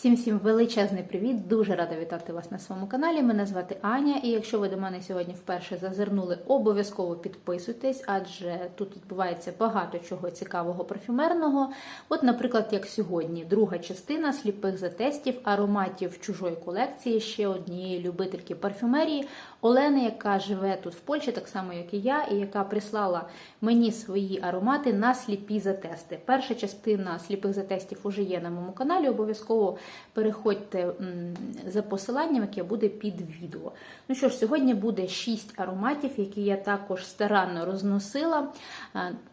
Всім всім величезний привіт! Дуже рада вітати вас на своєму каналі. Мене звати Аня, і якщо ви до мене сьогодні вперше зазирнули, обов'язково підписуйтесь, адже тут відбувається багато чого цікавого парфюмерного. От, наприклад, як сьогодні, друга частина сліпих затестів ароматів чужої колекції ще однієї любительки парфюмерії Олени, яка живе тут в Польщі, так само як і я, і яка прислала мені свої аромати на сліпі затести. Перша частина сліпих затестів уже є на моєму каналі. Обов'язково переходьте за посиланням, яке буде під відео. Ну що ж, сьогодні буде 6 ароматів, які я також старанно розносила.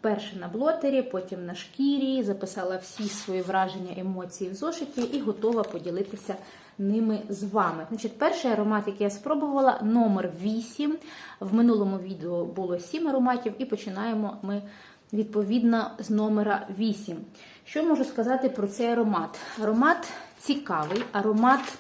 Перше на блотері, потім на шкірі, записала всі свої враження, емоції в зошиті і готова поділитися ними з вами. Значить, перший аромат, який я спробувала, номер 8. В минулому відео було 7 ароматів, і починаємо ми відповідно з номера 8. Що можу сказати про цей аромат? Аромат цікавий, аромат.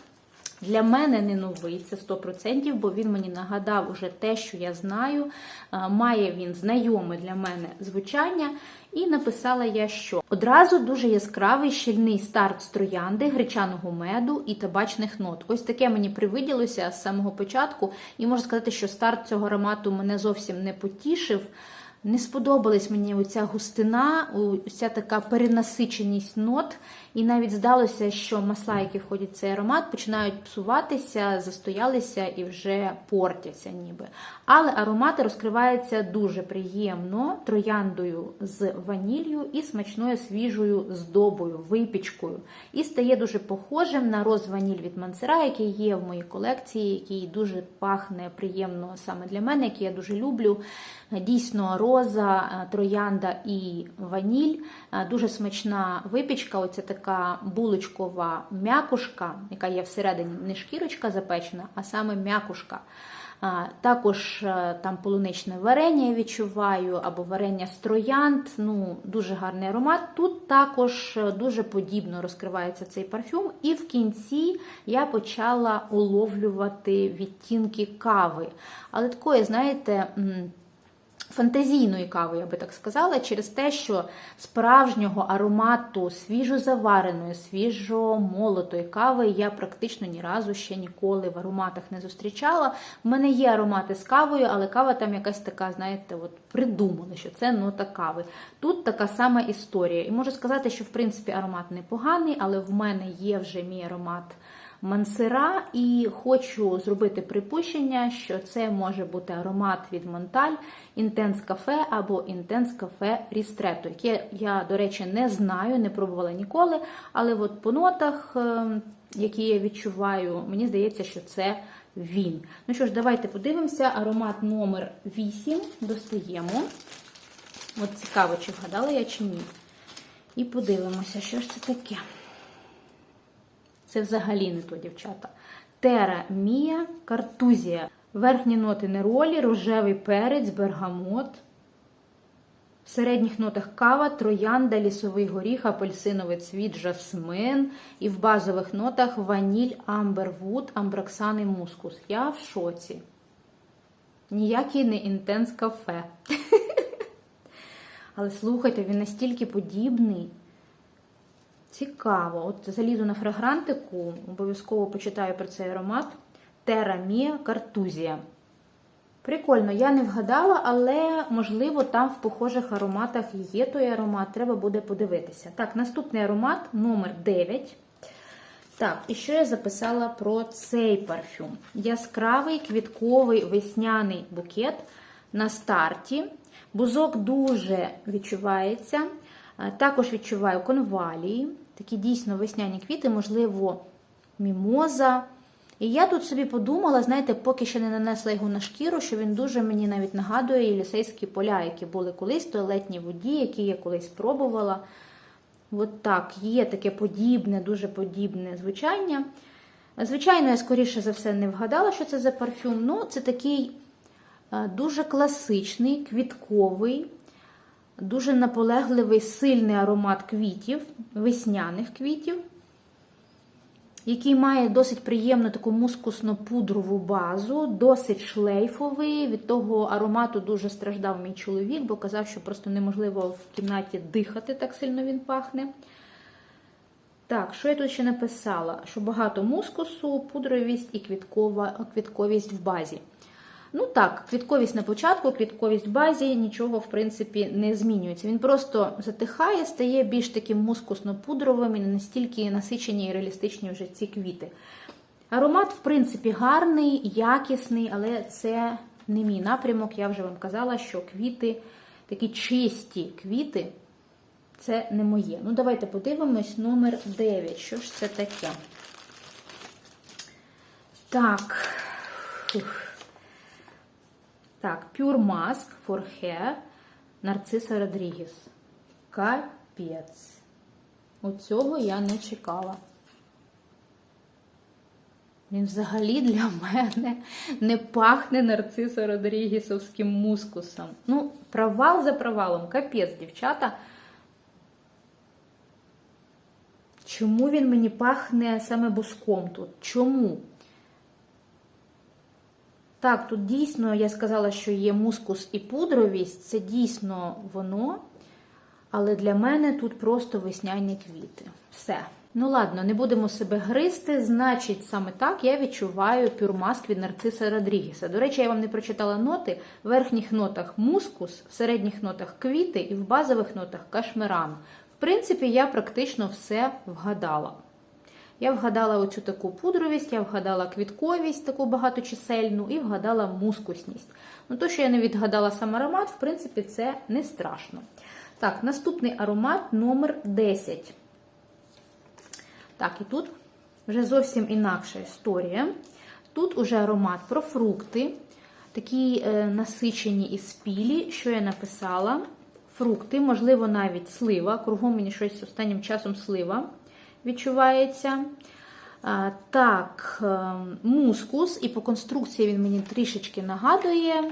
Для мене не новий, це 100%, бо він мені нагадав уже те, що я знаю. Е, Має він знайоме для мене звучання. І написала я, що одразу дуже яскравий щільний старт з троянди, гречаного меду і табачних нот. Ось таке мені привиділося з самого початку. І можу сказати, що старт цього аромату мене зовсім не потішив. Не сподобалась мені оця густина, оця така перенасиченість нот. І навіть здалося, що масла, які входять в цей аромат, починають псуватися, застоялися і вже портяться ніби. Але аромат розкривається дуже приємно, трояндою з ванілью і смачною свіжою здобою, випічкою. І стає дуже похожим на роз ваніль від Мансера, який є в моїй колекції, який дуже пахне приємно саме для мене, який я дуже люблю. Дійсно, роза, троянда і ваніль. Дуже смачна випічка. Оця така булочкова м'якушка, яка є всередині не шкірочка запечена, а саме м'якушка. Також там полуничне варення я відчуваю, або варення з троянд. Ну, дуже гарний аромат. Тут також дуже подібно розкривається цей парфюм. І в кінці я почала уловлювати відтінки кави. Але такої, знаєте, Фантазійної кави, я би так сказала, через те, що справжнього аромату свіжозавареної, свіжомолотої кави я практично ні разу ще ніколи в ароматах не зустрічала. У мене є аромати з кавою, але кава там якась така, знаєте, от придумали, що це нота кави. Тут така сама історія. І можу сказати, що в принципі аромат непоганий, але в мене є вже мій аромат. Мансера, і хочу зробити припущення, що це може бути аромат від Монталь Intense Cafe або Intense Cafe Ristretto, яке я, до речі, не знаю, не пробувала ніколи. Але от по нотах, ем, які я відчуваю, мені здається, що це він. Ну що ж, давайте подивимося. Аромат номер 8 достаємо. От цікаво, чи вгадала я чи ні. І подивимося, що ж це таке. Це взагалі не то, дівчата. Тера Мія Картузія. Верхні ноти неролі, рожевий перець, бергамот. В середніх нотах кава, троянда, лісовий горіх, апельсиновий цвіт, жасмин. І в базових нотах ваніль, амбервуд, амброксан і мускус. Я в шоці. Ніякий не інтенс кафе. Але слухайте, він настільки подібний. Цікаво. От залізу на фрагрантику, обов'язково почитаю про цей аромат. Mia Картузія. Прикольно, я не вгадала, але, можливо, там в похожих ароматах є той аромат, треба буде подивитися. Так, наступний аромат номер 9. Так, і що я записала про цей парфюм? Яскравий квітковий весняний букет на старті. Бузок дуже відчувається. Також відчуваю конвалії, такі дійсно весняні квіти, можливо, мімоза. І я тут собі подумала, знаєте, поки ще не нанесла його на шкіру, що він дуже мені навіть нагадує Єлісейські поля, які були колись в туалетній воді, які я колись пробувала. От так, є таке подібне, дуже подібне звучання. Звичайно, я, скоріше за все, не вгадала, що це за парфюм. Ну, це такий дуже класичний, квітковий. Дуже наполегливий сильний аромат квітів, весняних квітів, який має досить приємну таку мускусно-пудрову базу, досить шлейфовий. Від того аромату дуже страждав мій чоловік, бо казав, що просто неможливо в кімнаті дихати, так сильно він пахне. Так, що я тут ще написала? Що багато мускусу, пудровість і квітковість в базі. Ну так, квітковість на початку, квітковість в базі, нічого, в принципі, не змінюється. Він просто затихає, стає більш таким мускусно-пудровим і не настільки насичені і реалістичні вже ці квіти. Аромат, в принципі, гарний, якісний, але це не мій напрямок. Я вже вам казала, що квіти, такі чисті квіти, це не моє. Ну, давайте подивимось номер 9. Що ж це таке? Так. Фух. Так, Pure Mask for Hair Нарциса Родрігіс. Капець. Оцього я не чекала. Він взагалі для мене не пахне нарцисо Родрігісовським мускусом. Ну, провал за провалом. Капець, дівчата. Чому він мені пахне саме буском тут? Чому? Так, тут дійсно я сказала, що є мускус і пудровість, це дійсно воно. Але для мене тут просто весняні квіти. Все. Ну ладно, не будемо себе гризти. Значить, саме так я відчуваю пюрмаск від нарциса Родрігіса. До речі, я вам не прочитала ноти. В верхніх нотах мускус, в середніх нотах квіти і в базових нотах кашмиран. В принципі, я практично все вгадала. Я вгадала оцю таку пудровість, я вгадала квітковість, таку багаточисельну, і вгадала мускусність. Ну, то, що я не відгадала сам аромат, в принципі, це не страшно. Так, наступний аромат номер 10. Так, і тут вже зовсім інакша історія. Тут уже аромат про фрукти, такі е, насичені і спілі, що я написала. Фрукти, можливо, навіть слива. Кругом мені щось останнім часом слива відчувається. Так, е, мускус, і по конструкції він мені трішечки нагадує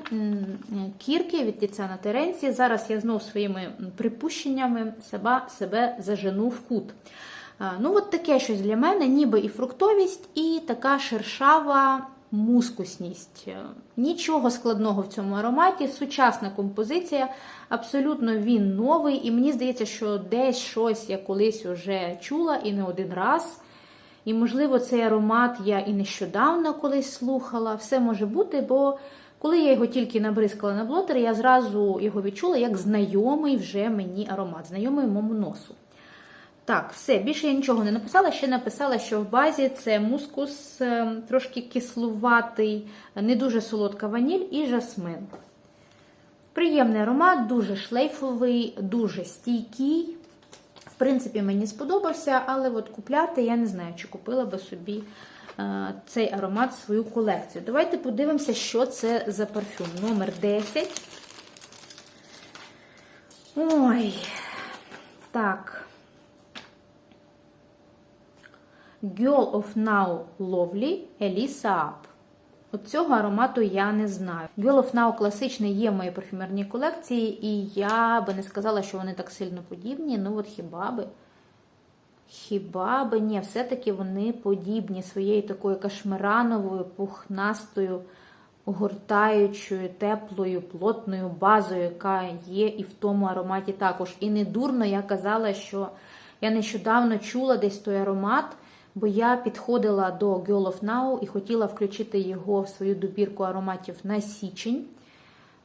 кірки від Тіцяна Теренці. Зараз я знов своїми припущеннями себе, себе зажену в кут. Ну, от таке щось для мене, ніби і фруктовість, і така шершава мускусність. Нічого складного в цьому ароматі, сучасна композиція, абсолютно він новий, і мені здається, що десь щось я колись вже чула і не один раз. І, можливо, цей аромат я і нещодавно колись слухала. Все може бути, бо коли я його тільки набризкала на блотер, я зразу його відчула як знайомий вже мені аромат, знайомий моєму носу. Так, все, більше я нічого не написала. Ще написала, що в базі це мускус е, трошки кислуватий, не дуже солодка ваніль і жасмин. Приємний аромат, дуже шлейфовий, дуже стійкий. В принципі, мені сподобався, але от купляти я не знаю, чи купила би собі е, цей аромат в свою колекцію. Давайте подивимося, що це за парфюм. Номер 10. Ой, так. Girl of Now Lovely Elisa Up. От цього аромату я не знаю. Girl of Now класичний є в моїй парфюмерній колекції, і я би не сказала, що вони так сильно подібні. Ну, от хіба би. Хіба би ні, все-таки вони подібні своєю такою кашмирановою, пухнастою, огортаючою, теплою, плотною базою, яка є і в тому ароматі також. І не дурно я казала, що я нещодавно чула десь той аромат бо я підходила до Girl of Now і хотіла включити його в свою добірку ароматів на січень.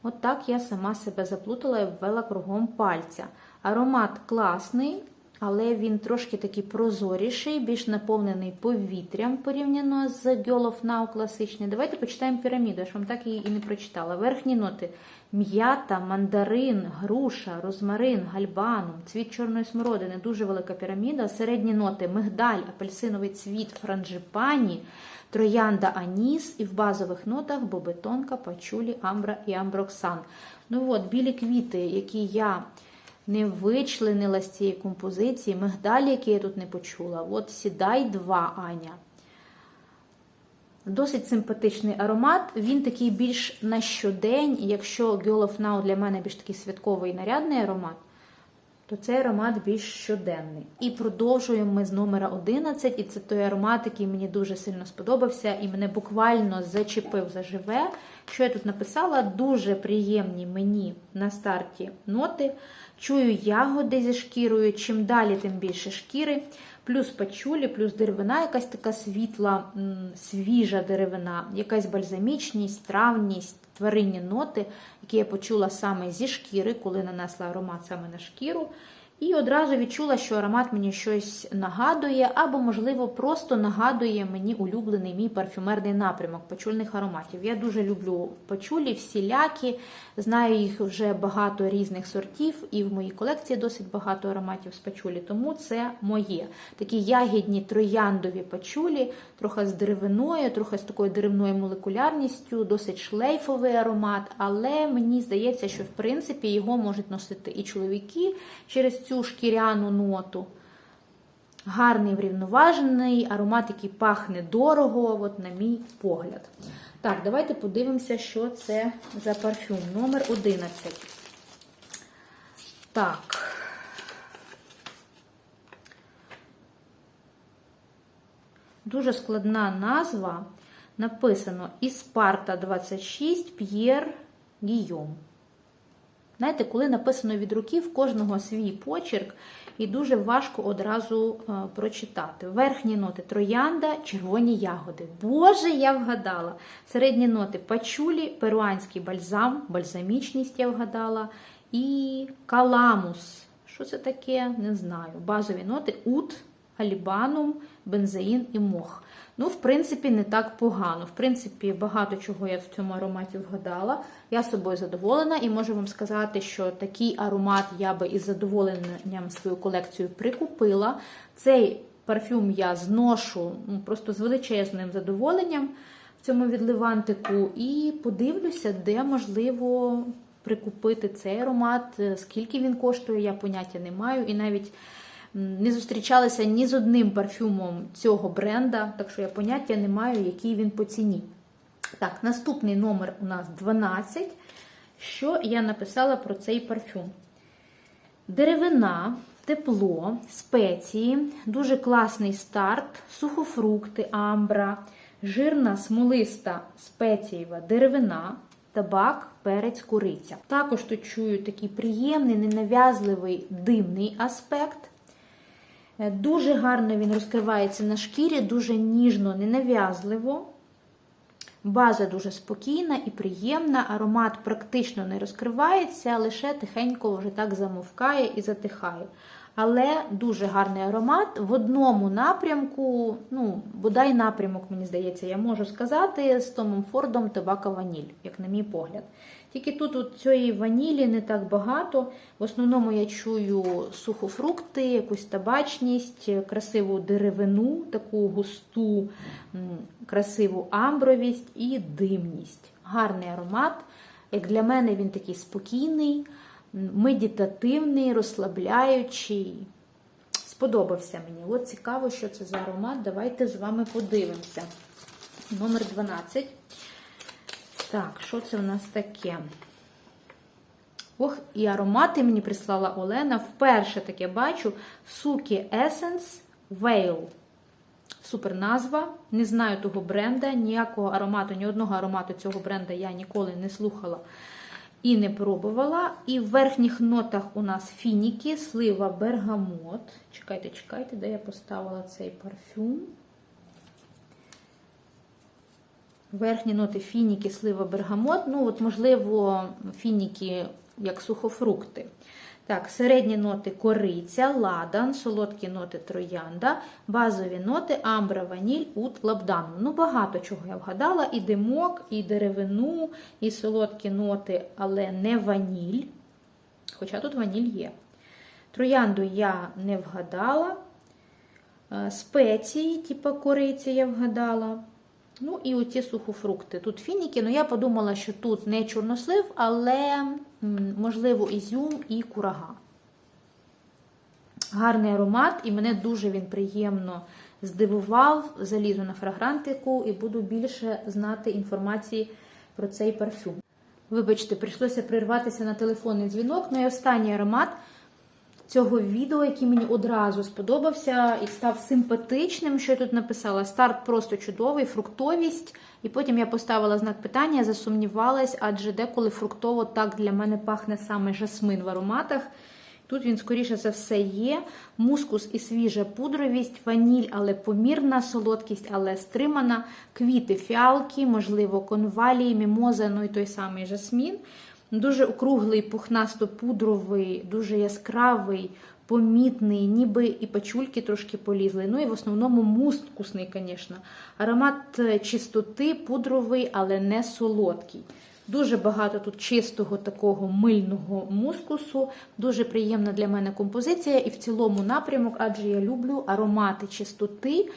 От так я сама себе заплутала і ввела кругом пальця. Аромат класний, але він трошки такий прозоріший, більш наповнений повітрям порівняно з Girl of Now класичний. Давайте почитаємо піраміду, я ж вам так її і не прочитала. Верхні ноти м'ята, мандарин, груша, розмарин, гальбанум, цвіт чорної смородини, дуже велика піраміда. Середні ноти мигдаль, апельсиновий цвіт, франджипані, троянда аніс і в базових нотах бобетонка, пачулі, амбра і амброксан. Ну от, білі квіти, які я не вичленила з цієї композиції, мигдаль, який я тут не почула. От сідай два, Аня. Досить симпатичний аромат. Він такий більш на щодень. Якщо Girl of Now для мене більш такий святковий нарядний аромат, то цей аромат більш щоденний. І продовжуємо ми з номера 11. І це той аромат, який мені дуже сильно сподобався, і мене буквально зачепив заживе. Що я тут написала? Дуже приємні мені на старті ноти. Чую ягоди зі шкірою. Чим далі, тим більше шкіри. Плюс пачулі, плюс деревина, якась така світла, свіжа деревина, якась бальзамічність, травність, тваринні ноти, які я почула саме зі шкіри, коли нанесла аромат саме на шкіру. І одразу відчула, що аромат мені щось нагадує, або, можливо, просто нагадує мені улюблений мій парфюмерний напрямок пачульних ароматів. Я дуже люблю пачулі, всілякі, знаю їх вже багато різних сортів, і в моїй колекції досить багато ароматів з пачулі, тому це моє. Такі ягідні трояндові пачулі, трохи з деревиною, трохи з такою деревною молекулярністю, досить шлейфовий аромат, але мені здається, що в принципі його можуть носити і чоловіки через цю шкіряну ноту. Гарний врівноважений аромат, який пахне дорого, от на мій погляд. Так, давайте подивимося, що це за парфюм. Номер 11. Так. Дуже складна назва. Написано Іспарта 26 П'єр Гійом. Знаєте, коли написано від руки, в кожного свій почерк, і дуже важко одразу е, прочитати. Верхні ноти троянда, червоні ягоди. Боже, я вгадала. Середні ноти пачулі, перуанський бальзам, бальзамічність я вгадала. І каламус. Що це таке? Не знаю. Базові ноти ут, алібанум, бензеїн і мох. Ну, в принципі, не так погано. В принципі, багато чого я в цьому ароматі вгадала. Я собою задоволена і можу вам сказати, що такий аромат я би із задоволенням свою колекцію прикупила. Цей парфюм я зношу ну, просто з величезним задоволенням в цьому відливантику. І подивлюся, де можливо прикупити цей аромат. Скільки він коштує, я поняття не маю. І навіть не зустрічалася ні з одним парфюмом цього бренда, так що я поняття не маю, який він по ціні. Так, наступний номер у нас 12. Що я написала про цей парфюм? Деревина, тепло, спеції, дуже класний старт, сухофрукти, амбра, жирна, смолиста спецієва деревина, табак, перець, куриця. Також тут чую такий приємний, ненав'язливий димний аспект. Дуже гарно він розкривається на шкірі, дуже ніжно, ненав'язливо. База дуже спокійна і приємна, аромат практично не розкривається, лише тихенько вже так замовкає і затихає. Але дуже гарний аромат. В одному напрямку, ну, бодай напрямок, мені здається, я можу сказати, з Томом Фордом табака ваніль, як на мій погляд. Тільки тут от цієї ванілі не так багато. В основному я чую сухофрукти, якусь табачність, красиву деревину, таку густу, красиву амбровість і димність. Гарний аромат. Як для мене він такий спокійний, медитативний, розслабляючий. Сподобався мені. От цікаво, що це за аромат. Давайте з вами подивимося. Номер 12. Так, що це у нас таке? Ох, і аромати мені прислала Олена. Вперше таке бачу. Суки Essence Veil. Супер назва. Не знаю того бренда, ніякого аромату, ні одного аромату цього бренда я ніколи не слухала і не пробувала. І в верхніх нотах у нас фініки, слива, бергамот. Чекайте, чекайте, де я поставила цей парфюм. Верхні ноти фініки, слива, бергамот. Ну, от, можливо, фініки як сухофрукти. Так, середні ноти кориця, ладан, солодкі ноти троянда, базові ноти амбра, ваніль, ут, лабдан. Ну, багато чого я вгадала: і димок, і деревину, і солодкі ноти, але не ваніль. Хоча тут ваніль є. Троянду я не вгадала. Е, спеції, типу кориці, я вгадала. Ну, і оці сухофрукти. Тут фініки, ну я подумала, що тут не чорнослив, але, можливо, ізюм і курага. Гарний аромат, і мене дуже він приємно здивував. Залізу на фрагрантику і буду більше знати інформації про цей парфюм. Вибачте, прийшлося прерватися на телефонний дзвінок. Ну і останній аромат цього відео, який мені одразу сподобався і став симпатичним, що я тут написала. Старт просто чудовий, фруктовість. І потім я поставила знак питання, засумнівалась, адже деколи фруктово так для мене пахне саме жасмин в ароматах. Тут він, скоріше за все, є. Мускус і свіжа пудровість, ваніль, але помірна, солодкість, але стримана, квіти фіалки, можливо, конвалії, мімоза, ну і той самий жасмін. Дуже округлий, пухнасто-пудровий, дуже яскравий, помітний, ніби і пачульки трошки полізли. Ну і в основному мускусний, звісно. Аромат е, чистоти, пудровий, але не солодкий. Дуже багато тут чистого такого мильного мускусу. Дуже приємна для мене композиція і в цілому напрямок, адже я люблю аромати чистоти.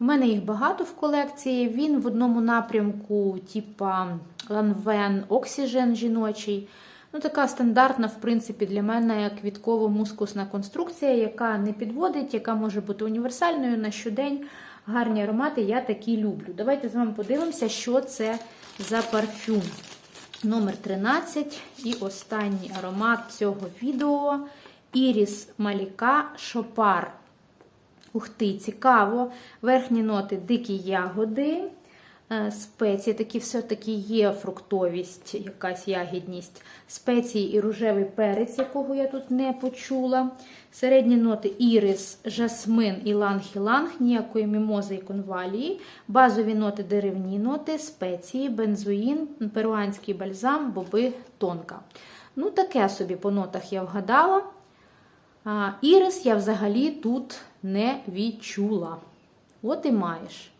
У мене їх багато в колекції. Він в одному напрямку, типа Lanvin Oxygen жіночий. Ну, така стандартна, в принципі, для мене квітково-мускусна конструкція, яка не підводить, яка може бути універсальною на щодень. Гарні аромати, я такі люблю. Давайте з вами подивимося, що це за парфюм. Номер 13 і останній аромат цього відео Іріс Маліка Шопар. Ух ти, цікаво. Верхні ноти дикі ягоди, е, спеції, такі все-таки є фруктовість, якась ягідність, спеції і рожевий перець, якого я тут не почула. Середні ноти ірис, жасмин, іланг-іланг, ніякої мімози і конвалії. Базові ноти деревні ноти, спеції, бензоїн, перуанський бальзам, боби, тонка. Ну, таке собі по нотах я вгадала. Ірис я взагалі тут не відчула. От і маєш.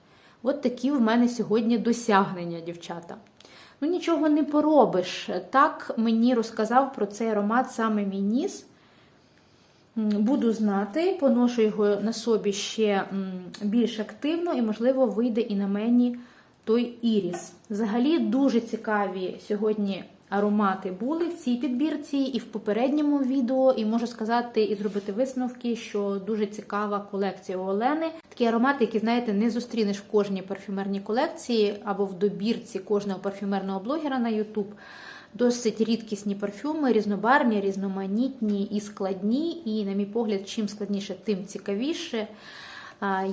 От такі в мене сьогодні досягнення, дівчата. Ну, нічого не поробиш. Так мені розказав про цей аромат саме мій ніс. Буду знати, поношу його на собі ще більш активно, і, можливо, вийде і на мені той іріс. Взагалі дуже цікаві сьогодні аромати були в цій підбірці і в попередньому відео, і можу сказати і зробити висновки, що дуже цікава колекція у Олени. Такі аромати, які, знаєте, не зустрінеш в кожній парфюмерній колекції або в добірці кожного парфюмерного блогера на YouTube. Досить рідкісні парфюми, різнобарні, різноманітні і складні. І, на мій погляд, чим складніше, тим цікавіше.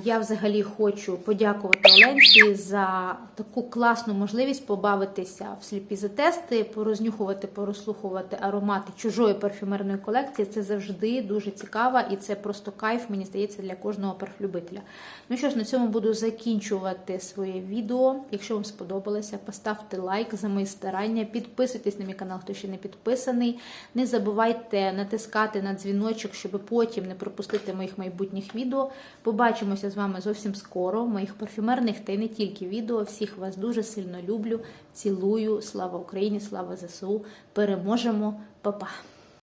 Я взагалі хочу подякувати Оленці за таку класну можливість побавитися в сліпі за тести, порознюхувати, порослухувати аромати чужої парфюмерної колекції. Це завжди дуже цікаво і це просто кайф, мені здається, для кожного парфлюбителя. Ну що ж, на цьому буду закінчувати своє відео. Якщо вам сподобалося, поставте лайк за мої старання, підписуйтесь на мій канал, хто ще не підписаний. Не забувайте натискати на дзвіночок, щоб потім не пропустити моїх майбутніх відео. Побачимося з вами зовсім скоро. Моїх парфюмерних та й не тільки відео. Всіх вас дуже сильно люблю. Цілую. Слава Україні! Слава ЗСУ! Переможемо! Па-па!